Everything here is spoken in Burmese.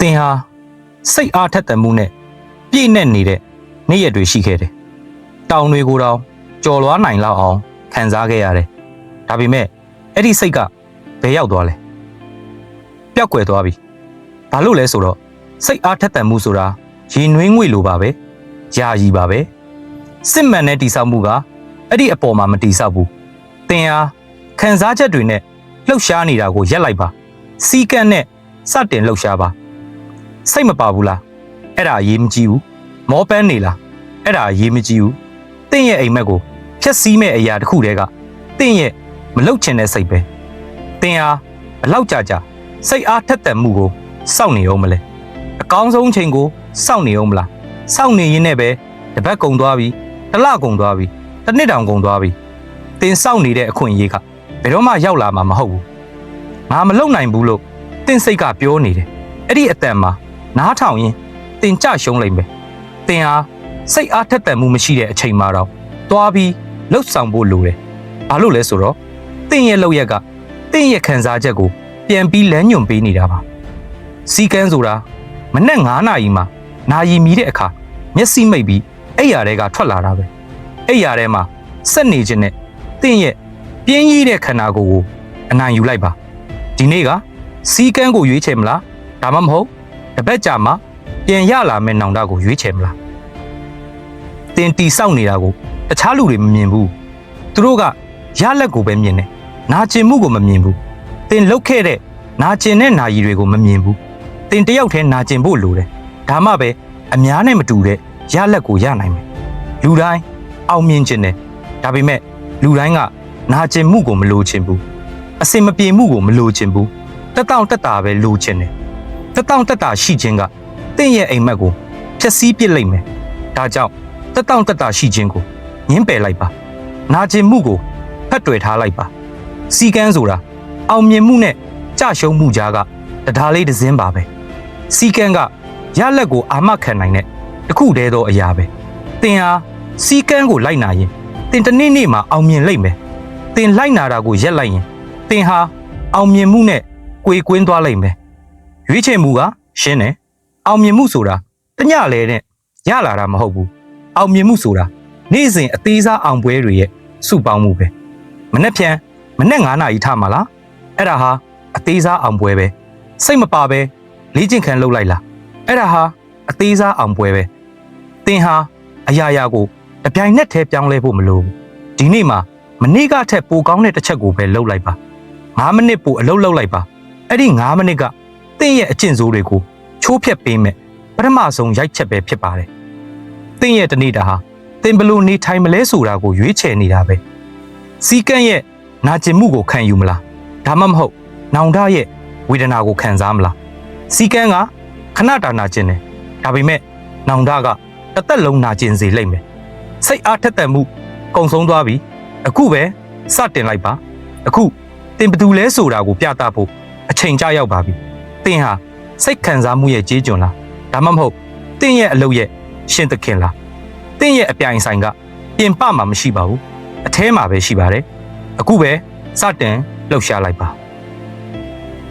သင်ဟာစိတ်အားထက်သန်မှုနဲ့ပြည့်နဲ့နေတဲ့နေ့ရက်တွေရှိခဲ့တယ်။တောင်တွေကိုတောင်ကြော်လွားနိုင်လောက်အောင်ခံစားခဲ့ရတယ်။ဒါပေမဲ့အဲ့ဒီစိတ်ကဘယ်ရောက်သွားလဲ။ပျောက်ကွယ်သွားပြီ။ဘာလို့လဲဆိုတော့စိတ်အားထက်သန်မှုဆိုတာရေနွေးငွေလိုပါပဲ။ယာယီပါပဲ။စစ်မှန်တဲ့တိဆောက်မှုကအဲ့ဒီအပေါ်မှာမတိဆောက်ဘူး။သင်ဟာခံစားချက်တွေနဲ့လှုပ်ရှားနေတာကိုရက်လိုက်ပါ။စီကန့်နဲ့စတင်လှုပ်ရှားပါ။ စိတ်မပါဘူးလားအဲ့ဒါအရေးမကြီးဘူးမောပန်းနေလားအဲ့ဒါအရေးမကြီးဘူးတင့်ရဲ့အိမ်မက်ကိုဖျက်ဆီးမဲ့အရာတစ်ခုတည်းကတင့်ရဲ့မလုတ်ချင်တဲ့စိတ်ပဲတင်ဟာဘလောက်ကြာကြာစိတ်အားထက်သန်မှုကိုစောင့်နေအောင်မလဲအကောင်းဆုံးချိန်ကိုစောင့်နေအောင်မလားစောင့်နေရင်နဲ့ပဲတစ်ပတ်ကုံသွားပြီတစ်လကုံသွားပြီတစ်နှစ်တောင်ကုံသွားပြီတင်စောင့်နေတဲ့အခွင့်အရေးကဘယ်တော့မှရောက်လာမှာမဟုတ်ဘူးငါမလုံနိုင်ဘူးလို့တင့်စိတ်ကပြောနေတယ်အဲ့ဒီအတန်မှာ နားထောင်ရင်တင်ကြရှုံးလိမ့်မယ်။တင်ဟာစိတ်အားထက်သန်မှုမရှိတဲ့အချိန်မှာတော့တွားပြီးလှုပ်ဆောင်ဖို့လိုတယ်။ဘာလို့လဲဆိုတော့တင်ရဲ့လောက်ရက်ကတင်ရဲ့ခံစားချက်ကိုပြန်ပြီးလမ်းညွန်ပေးနေတာပါ။စီကန်းဆိုတာမနဲ့9နာရီမှာနာရီမီတဲ့အခါမျက်စိမိတ်ပြီးအဲ့ရတဲ့ကထွက်လာတာပဲ။အဲ့ရတဲ့မှာစက်နေခြင်းနဲ့တင်ရဲ့ပြင်းကြီးတဲ့ခန္ဓာကိုယ်ကိုအနိုင်ယူလိုက်ပါ။ဒီနေ့ကစီကန်းကိုရွေးချယ်မလား။ဒါမှမဟုတ် တပတ်ကြာမှပြန်ရလာမယ့်နောင်တကိုရွေးချယ်မလားတင်တီဆောက်နေတာကိုတခြားလူတွေမမြင်ဘူးသူတို့ကရလက်ကိုပဲမြင်တယ်နာကျင်မှုကိုမမြင်ဘူးတင်လုတ်ခဲ့တဲ့နာကျင်တဲ့နာယီတွေကိုမမြင်ဘူးတင်တယောက်တည်းနာကျင်ဖို့လိုတယ်ဒါမှပဲအများနဲ့မတူတဲ့ရလက်ကိုရနိုင်မယ်လူတိုင်းအောင်မြင်ခြင်းတယ်ဒါပေမဲ့လူတိုင်းကနာကျင်မှုကိုမလိုချင်ဘူးအစင်မပြေမှုကိုမလိုချင်ဘူးတက်တောင့်တက်တာပဲလိုချင်တယ် တက်တောင့်တက်တာရှိခြင်းကတင့်ရဲ့အိမ်မက်ကိုဖျက်ဆီးပစ်လိုက်မယ်။ဒါကြောင့်တက်တောင့်တက်တာရှိခြင်းကိုငင်းပယ်လိုက်ပါ။နာကျင်မှုကိုဖတ်တွယ်ထားလိုက်ပါ။စီကန်းဆိုတာအောင်မြင်မှုနဲ့ကြရှုံးမှုကြားကတရားလေးတစ်စင်းပါပဲ။စီကန်းကရလက်ကိုအာမခံနိုင်တဲ့တစ်ခုတည်းသောအရာပဲ။တင်ဟာစီကန်းကိုလိုက်နာရင်တင်တစ်နေ့နေ့မှာအောင်မြင်လိမ့်မယ်။တင်လိုက်နာတာကိုရက်လိုက်ရင်တင်ဟာအောင်မြင်မှုနဲ့ကြွေကွင်းသွားလိမ့်မယ်။ ရွေးချယ်မှုကရှင်းတယ်။အောင်မြင်မှုဆိုတာတညလဲနဲ့ရလာတာမဟုတ်ဘူးအောင်မြင်မှုဆိုတာနေ့စဉ်အသေးစားအောင်ပွဲတွေရဲ့စုပေါင်းမှုပဲမနေ့ဖြန်မနေ့9နာရီထားမှာလားအဲ့ဒါဟာအသေးစားအောင်ပွဲပဲစိတ်မပါပဲလေ့ကျင့်ခံလုပ်လိုက်လားအဲ့ဒါဟာအသေးစားအောင်ပွဲပဲသင်ဟာအရာရာကိုတပြိုင်နက်တည်းပြောင်းလဲဖို့မလိုဘူးဒီနေ့မှာမနေ့ကထက်ပိုကောင်းတဲ့တစ်ချက်ကိုပဲလုပ်လိုက်ပါ9မိနစ်ပိုအလုပ်လုပ်လိုက်ပါအဲ့ဒီ9မိနစ်က သင်ရဲ့အကျင့်ဆိုးတွေကိုချိုးဖျက်ပေးမယ်ပထမဆုံးရိုက်ချက်ပဲဖြစ်ပါတယ်။တင်းရဲ့တနေ့တာဟာတင်ဘလို့နေထိုင်မလဲဆိုတာကိုရွေးချယ်နေတာပဲ။စီကန့်ရဲ့နာကျင်မှုကိုခံယူမလား။ဒါမှမဟုတ်နောင်တရဲ့ဝေဒနာကိုခံစားမလား။စီကန့်ကခဏတာနာကျင်တယ်။ဒါပေမဲ့နောင်တကတစ်သက်လုံးနာကျင်စေလိမ့်မယ်။စိတ်အားထက်သန်မှုကုံဆုံးသွားပြီ။အခုပဲစတင်လိုက်ပါ။အခုတင်ဘသူလဲဆိုတာကိုပြသဖို့အချိန်ကြာရောက်ပါပြီ။တ င်ဟာစိတ်ခံစားမှုရဲ့ကြေးကျွန်လားဒါမှမဟုတ်တင့်ရဲ့အလုပ်ရဲ့ရှင်သခင်လားတင့်ရဲ့အပြိုင်ဆိုင်ကပြင်ပမှာမရှိပါဘူးအထဲမှာပဲရှိပါတယ်အခုပဲစတင်လှုပ်ရှားလိုက်ပါ